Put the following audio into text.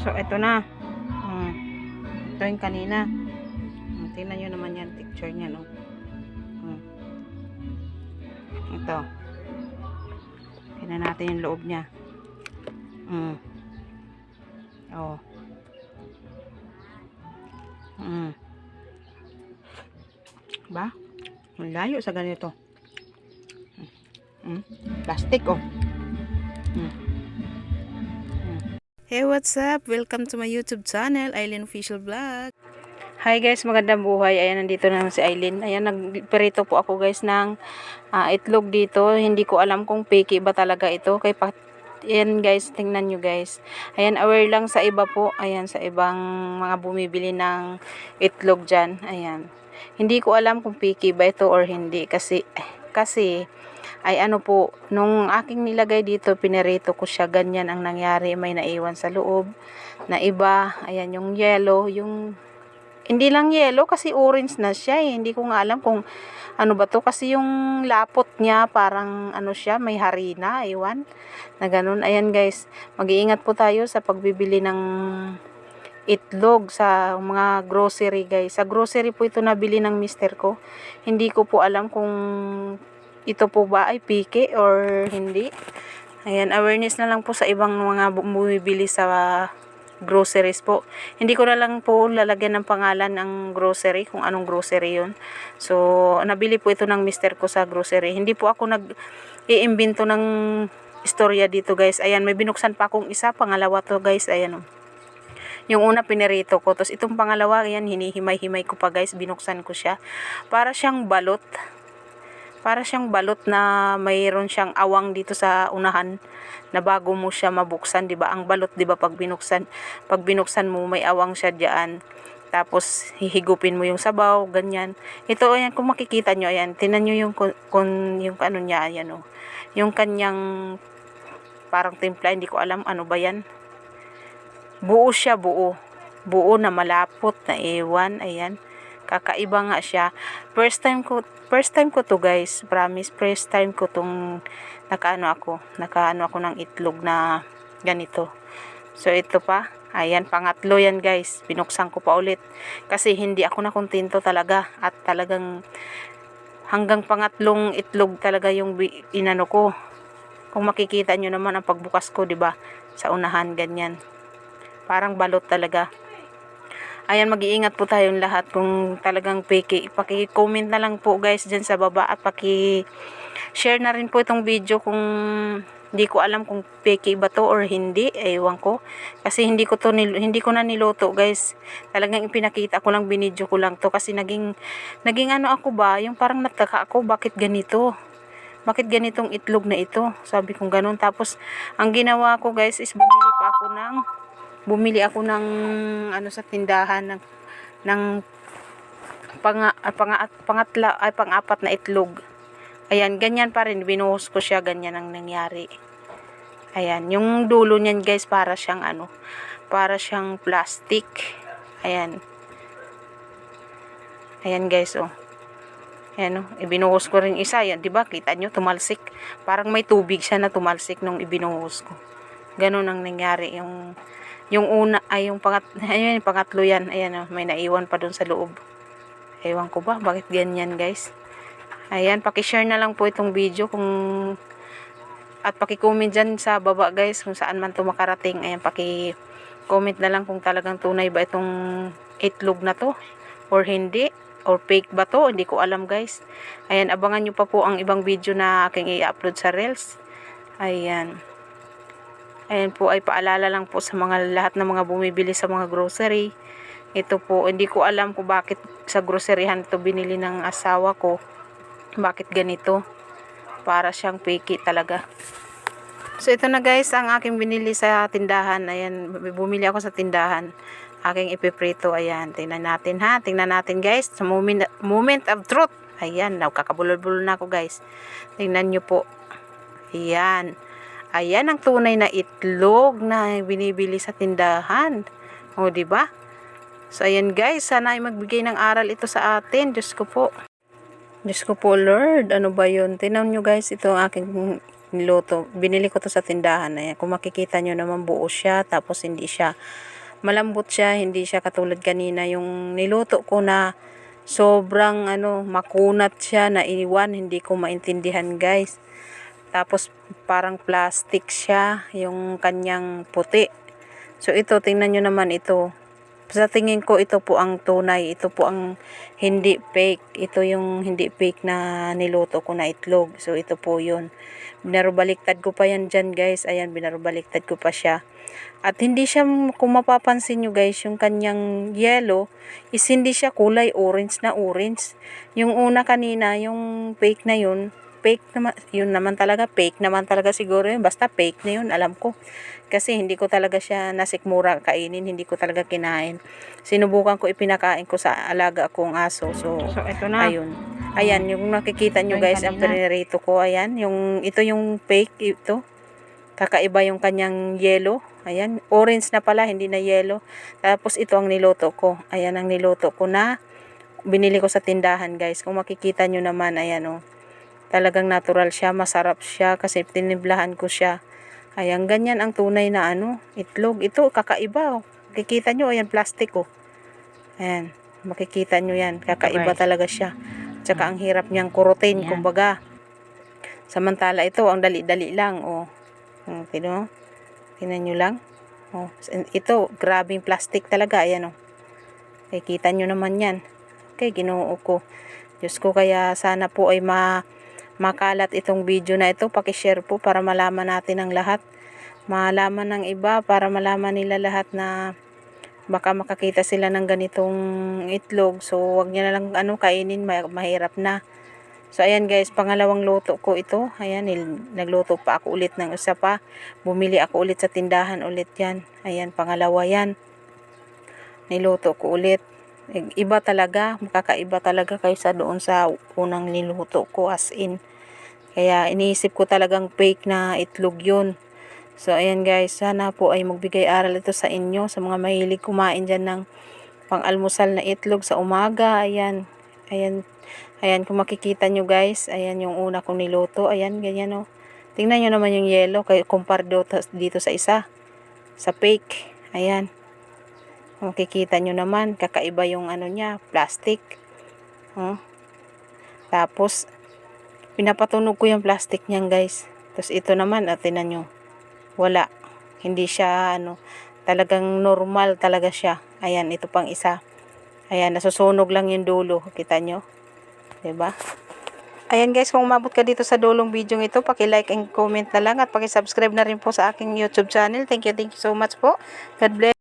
So, ito na. Hmm. Ito yung kanina. Hmm, tingnan nyo naman yan, picture niya, no? Hmm. Ito. Tingnan natin yung loob niya. Hmm. Oh. Hmm. Ba? Ang layo sa ganito. Hmm. Plastic, oh. Hmm. Hey, what's up? Welcome to my YouTube channel, Aileen Official Vlog. Hi guys, magandang buhay. Ayan, nandito na naman si Aileen. Ayan, nagperito po ako guys ng ah, itlog dito. Hindi ko alam kung piki ba talaga ito. Kay pa Ayan guys, tingnan nyo guys. Ayan, aware lang sa iba po. Ayan, sa ibang mga bumibili ng itlog dyan. Ayan. Hindi ko alam kung piki ba ito or hindi. Kasi, kasi, ay ano po, nung aking nilagay dito, pinirito ko siya, ganyan ang nangyari, may naiwan sa loob, na iba, ayan yung yellow, yung, hindi lang yellow, kasi orange na siya eh, hindi ko nga alam kung ano ba to, kasi yung lapot niya, parang ano siya, may harina, iwan, na ganun, ayan guys, mag-iingat po tayo sa pagbibili ng itlog sa mga grocery guys. Sa grocery po ito nabili ng mister ko. Hindi ko po alam kung ito po ba ay pike or hindi. Ayan, awareness na lang po sa ibang mga bu- bumibili sa groceries po. Hindi ko na lang po lalagyan ng pangalan ng grocery, kung anong grocery yun. So, nabili po ito ng mister ko sa grocery. Hindi po ako nag iimbento ng istorya dito guys. Ayan, may binuksan pa akong isa. Pangalawa to guys. Ayan oh. Yung una pinirito ko. Tapos itong pangalawa, ayan, hinihimay-himay ko pa guys. Binuksan ko siya. Para siyang balot para siyang balot na mayroon siyang awang dito sa unahan na bago mo siya mabuksan, 'di ba? Ang balot 'di ba pag binuksan, pag binuksan mo may awang siya diyan. Tapos hihigupin mo yung sabaw, ganyan. Ito ayan kung makikita nyo ayan, tinan nyo yung kun, yung ano niya ayan oh. Yung kanyang parang timpla, hindi ko alam ano ba 'yan. Buo siya, buo. Buo na malapot na ewan, ayan kakaiba nga siya. First time ko, first time ko to guys, promise, first time ko tong nakaano ako, nakaano ako ng itlog na ganito. So ito pa, ayan, pangatlo yan guys, binuksan ko pa ulit. Kasi hindi ako nakontento talaga at talagang hanggang pangatlong itlog talaga yung inano ko. Kung makikita nyo naman ang pagbukas ko, 'di ba? Sa unahan ganyan. Parang balot talaga. Ayan, mag-iingat po tayong lahat kung talagang peki. Paki-comment na lang po guys dyan sa baba at paki-share na rin po itong video kung hindi ko alam kung peki ba to or hindi. Ewan ko. Kasi hindi ko to hindi ko na niloto guys. Talagang ipinakita ko lang, binidyo ko lang to kasi naging naging ano ako ba, yung parang nataka ako bakit ganito bakit ganitong itlog na ito? Sabi kong ganun. Tapos, ang ginawa ko guys is bumili pa ako ng bumili ako ng ano sa tindahan ng ng pang, pang, pangatla ay pang-apat na itlog. Ayan, ganyan pa rin binuhos ko siya, ganyan ang nangyari. Ayan, yung dulo niyan guys para siyang ano, para siyang plastic. Ayan. Ayan guys, oh. Ayan, oh. Ibinuhos ko rin isa. Yan, di ba? Kita nyo, tumalsik. Parang may tubig siya na tumalsik nung ibinuhos ko. Ganun ang nangyari. Yung yung una, ay yung pangat, ayun, pangatlo yan, ayan oh, may naiwan pa dun sa loob. Ewan ko ba, bakit ganyan guys. Ayan, pakishare na lang po itong video kung at paki-comment dyan sa baba guys kung saan man to makarating. Ayan, paki-comment na lang kung talagang tunay ba itong itlog na to or hindi or fake ba to. Hindi ko alam guys. Ayan, abangan nyo pa po ang ibang video na aking i-upload sa Reels. Ayan. Ayan po ay paalala lang po sa mga lahat ng mga bumibili sa mga grocery. Ito po, hindi ko alam kung bakit sa groceryhan ito binili ng asawa ko. Bakit ganito? Para siyang piki talaga. So ito na guys, ang aking binili sa tindahan. Ayan, bumili ako sa tindahan. Aking ipiprito. Ayan, tingnan natin ha. Tingnan natin guys. Sa moment, moment of truth. Ayan, nakakabulol-bulol na ako guys. Tingnan nyo po. Ayan. Ayan ang tunay na itlog na binibili sa tindahan. O, di ba? So, ayan guys, sana ay magbigay ng aral ito sa atin. Diyos ko po. Diyos ko po, Lord. Ano ba yun? Tinan nyo guys, ito ang aking niluto. Binili ko to sa tindahan. Ayan. Kung makikita nyo naman buo siya, tapos hindi siya malambot siya, hindi siya katulad kanina yung niluto ko na sobrang ano, makunat siya na iwan, hindi ko maintindihan guys. Tapos parang plastic siya, yung kanyang puti. So ito, tingnan nyo naman ito. Sa tingin ko, ito po ang tunay. Ito po ang hindi fake. Ito yung hindi fake na niluto ko na itlog. So ito po yun. Binarubaliktad ko pa yan dyan guys. Ayan, binarubaliktad ko pa siya. At hindi siya, kung mapapansin nyo guys, yung kanyang yellow, is hindi siya kulay orange na orange. Yung una kanina, yung fake na yun, fake naman, yun naman talaga, fake naman talaga siguro yun. Basta fake na yun, alam ko. Kasi hindi ko talaga siya nasikmura kainin, hindi ko talaga kinain. Sinubukan ko, ipinakain ko sa alaga kong aso. So, So, ito na. ayun. Ayan, yung nakikita nyo guys, ang pinirito ko, ayan, yung, ito yung fake, ito. Kakaiba yung kanyang yellow. Ayan, orange na pala, hindi na yellow. Tapos ito ang niluto ko. Ayan ang niluto ko na binili ko sa tindahan guys. Kung makikita nyo naman, ayan o. Talagang natural siya, masarap siya kasi tiniblahan ko siya. Ayan, ganyan ang tunay na ano, itlog. Ito, kakaiba oh. Makikita nyo, ayan, plastic oh. Ayan, makikita nyo yan. Kakaiba talaga siya. Tsaka ang hirap niyang kurutin, Ayan. kumbaga. Samantala ito, ang dali-dali lang, oh. Hmm, tino? Tingnan nyo lang. Oh, ito, grabing plastic talaga. Ayan, oh. Kikita nyo naman yan. Okay, ginoo ko. Diyos ko, kaya sana po ay ma makalat itong video na ito. Pakishare po para malaman natin ang lahat. Malaman ng iba para malaman nila lahat na baka makakita sila ng ganitong itlog. So, wag niya na lang ano, kainin. ma- Mahirap na. So, ayan guys, pangalawang luto ko ito. Ayan, nagluto pa ako ulit ng isa pa. Bumili ako ulit sa tindahan ulit yan. Ayan, pangalawa yan. Niluto ko ulit. Iba talaga, makakaiba talaga kaysa doon sa unang niluto ko as in. Kaya iniisip ko talagang fake na itlog yun. So, ayan guys, sana po ay magbigay aral ito sa inyo, sa mga mahilig kumain dyan ng pang-almusal na itlog sa umaga. Ayan, ayan, ayan, kung makikita nyo guys, ayan yung una kong niluto. Ayan, ganyan o. Tingnan nyo naman yung yellow, kay compare dito, dito sa isa. Sa fake. Ayan. Makikita nyo naman, kakaiba yung ano niya, plastic. Oh. Tapos, pinapatunog ko yung plastic niyan guys. Tapos ito naman, at tinan nyo, wala. Hindi siya, ano, talagang normal talaga siya. Ayan, ito pang isa. Ayan, nasusunog lang yung dulo. Kita nyo? ba? Ayan guys, kung umabot ka dito sa dulong video ito, paki-like and comment na lang at paki-subscribe na rin po sa aking YouTube channel. Thank you, thank you so much po. God bless.